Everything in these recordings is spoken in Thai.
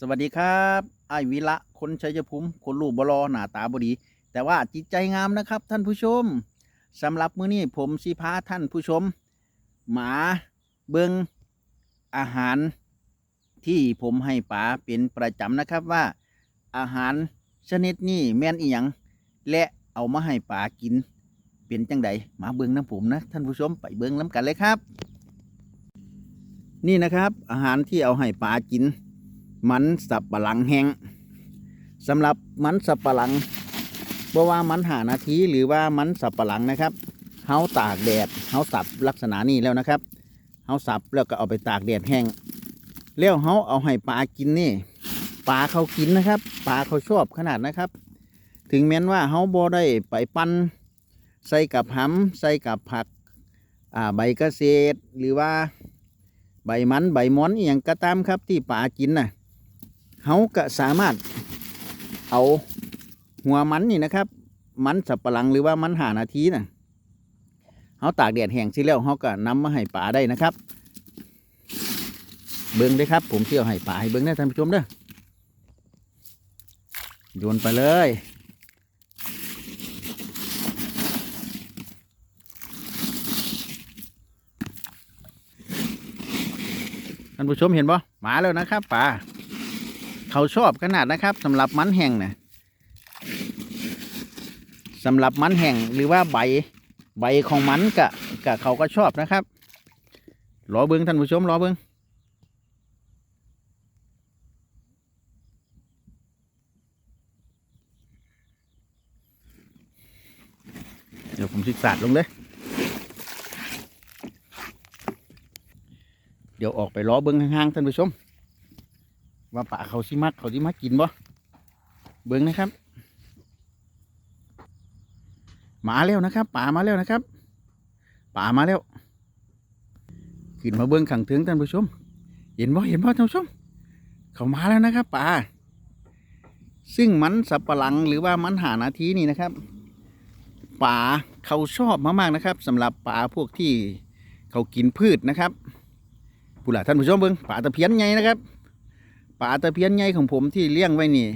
สวัสดีครับไอวิระคนชัยภูมิคนรูปบลอหน้าตาบดี แต่ว่าจิตใจงามนะครับ ท่านผู้ชมสำหรับมื้อนี้ผมสิพาท่านผู้ชม หมาเบิงอาหาร ที่ผมให้ป๋าเป็นประจำนะครับว่า อาหารชนิดนี้แม่นอีหยังและเอามาให้ป๋ากิน เป็นจังใดมาเบิงน้ำผมนะ ท่านผู้ชมไปเบิงน้ำกันเลยครับ นี่นะครับ อาหารที่เอาให้ป๋ากิน มันสับปะหลังแห้งสำหรับมันสับปะหลังบ่ว่ามันหานาทีหรือว่ามันสับปะหลังนะครับเฮาตากแดดเฮาสับลักษณะนี้แล้วนะครับเฮาสับแล้วก็เอาไปตากแดดแห้งแล้วเฮาเอาให้ปลากินนี่ปลาเขากินนะครับปลาเขาชอบขนาดนะครับ ถึงแม้นว่าเฮาบ่ได้ไปปั้นใส่กับหำใส่กับผักอ่าใบเกษหรือว่าใบมันใบมอนอหย่างก็ตามครับที่ป่ากินน่ะ เขาก็สามารถเอาหัวมันนี่นะครับ มันสับปะหลังหรือว่ามันหานาทีน่ะเขาตากแดดแห้งสิแล้วเขาก็นำมาให้ป่าได้นะครับ เบิ้งได้ครับ ผมเที่ยวให้ป่าให้เบิ้งได้ท่านผู้ชมเด้อโยนไปเลยท่านผู้ชมเห็นปะมาแล้วนะครับป่า เขาชอบขนาดนะครับสำหรับมันแห้งนะสำหรับมันแห้งหรือว่าใบใบของมันกะกะเขาก็ชอบนะครับรอเบิ้งท่านผู้ชมรอเบิ้งเดี๋ยวผมสิสาดลงเลย เดี๋ยวออกไปล้อเบิ้งห่างๆท่านผู้ชม ว่าป่าเขาสิมักเขาสิมักกินบ่เบิ้งนะครับมาแล้วนะครับป่ามาแล้วนะครับป่ามาแล้วขึ้นมาเบิ้งขังถึงท่านผู้ชม เห็นบ่เห็นบ่ท่านผู้ชม เขามาแล้วนะครับป่าซึ่งมันสับปะหลังหรือว่ามันหานาทีนี่นะครับป่าเขาชอบมากๆนะครับสำหรับป่าพวกที่เขากินพืชนะครับผู้หล่ะท่านผู้ชมเบิ้งป่าตะเพียนไงนะครับาตะเพียนไงของผมที่เลี้ยงไว้นี่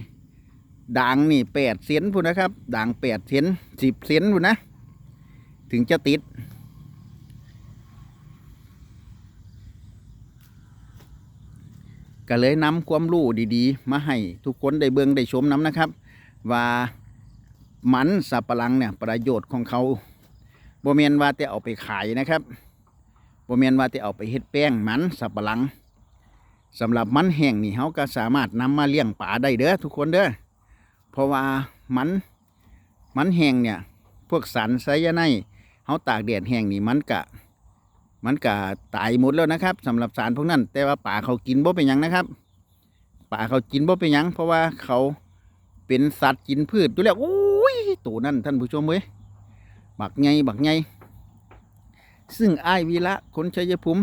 ด่างนี่แปดเซนพูนนะครับด่างแปดเซนสิบเซนพูนนะ ถึงจะติด ก็เลยนำความรู้ดีๆ มาให้ทุกคนได้เบิ่งได้ชมน้ำนะครับ ว่ามันสับปะหลังเนี่ยประโยชน์ของเขาบ่เมนว่าแต่เอาไปขายนะครับบ่แม่นว่าจะเอาไปเฮ็ดแป้งมันสับปะหลัง สำหรับมันแห้งนี่เฮาก็สามารถนำมาเลี้ยงปลาได้เด้อทุกคนเด้อเพราะว่ามันมันแห้งเนี่ยพวกสารไซยาไนเฮาตากแดดแห้งนี่มันกะมันกะตายหมดแล้วนะครับสำหรับสารพวกนั้น แต่ว่าป่าเขากินบ่เป็นหยังนะครับ ป่าเขากินบ่เป็นหยังเพราะว่าเขาเป็นสัตว์กินพืชอยู่แล้วโอ้ยตัวนั่นท่านผู้ชมเว้ยบักไงบักไงซึ่งไอ้วีระคนชัยภูมิ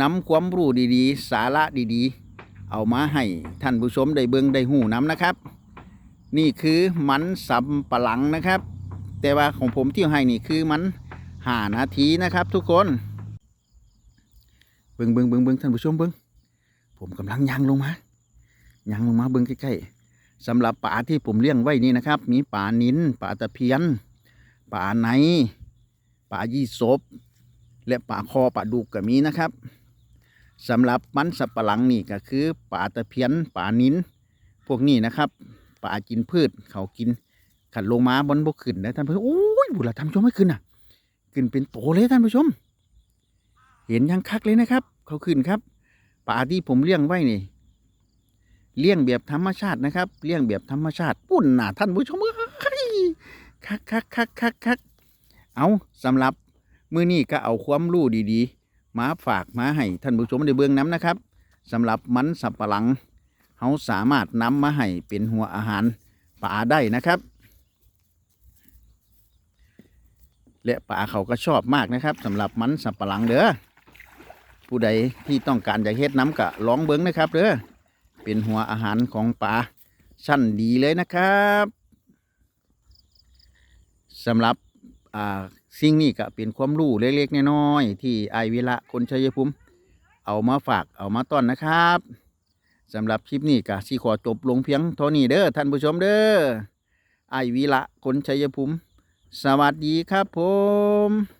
นำความรู้ดีๆ สาระดีๆ เอามาให้ท่านผู้ชมได้เบิ่งได้หูน้ำนะครับ นี่คือมันสำปะหลังนะครับ แต่ว่าของผมที่ให้นี่คือมันหานาทีนะครับ ทุกคนเบิ่งเบิ่งเบิ่งเบิ่งท่านผู้ชมเบิ่งผมกำลังยางลงมายางลงมาเบิ่งใกล้ๆสำหรับป่าที่ผมเลี้ยงไว้นี่นะครับ มีป่านินป่าตะเพียนป่าไหนป่ายี่สบและป่าคอป่าดุกก็มีนะครับ สำหรับมันสับปะหลังนี่ก็คือป่าตะเพียนป่านินพวกนี้นะครับป่ากินพืชเขากินขันลงมาบนบกขึ้นนะท่านผู้ชมโอ้ยบุหรี่ทำชมไม่ขึ้นอะ ขึ้นเป็นโตเลยท่านผู้ชม เห็นยังคักเลยนะครับ เขาขึ้นครับป่าที่ผมเลี้ยงไว้นี่เลี้ยงแบบธรรมชาตินะครับ เลี้ยงแบบธรรมชาติปุ่นน่ะท่านผู้ชมเฮ้ยคักคักคักคักคักเอาสำหรับมื้อนี้ก็เอาความรู้ดีๆ มาฝากมาให้ท่านผู้ชมได้เบื้องน้ำนะครับสำหรับมันสับปะหลังเขาสามารถนำมาให้เป็นหัวอาหารป่าได้นะครับ และป่าเขาก็ชอบมากนะครับสำหรับมันสับปะหลังเด้อผู้ใดที่ต้องการจะเฮ็ดน้ำกะลองเบิ้งนะครับเด้อเป็นหัวอาหารของป่าชั้นดีเลยนะครับสำหรับอ่า สิ่งนี้ก็เป็นความรู้เล็กๆน้อยๆที่ไอวิระคนชัยภูมิเอามาฝากเอามาต้อนนะครับสำหรับคลิปนี้ก็สิขอจบลงเพียงเท่านี้เด้อท่านผู้ชมเด้อไอวิละคนชัยภูมิสวัสดีครับผม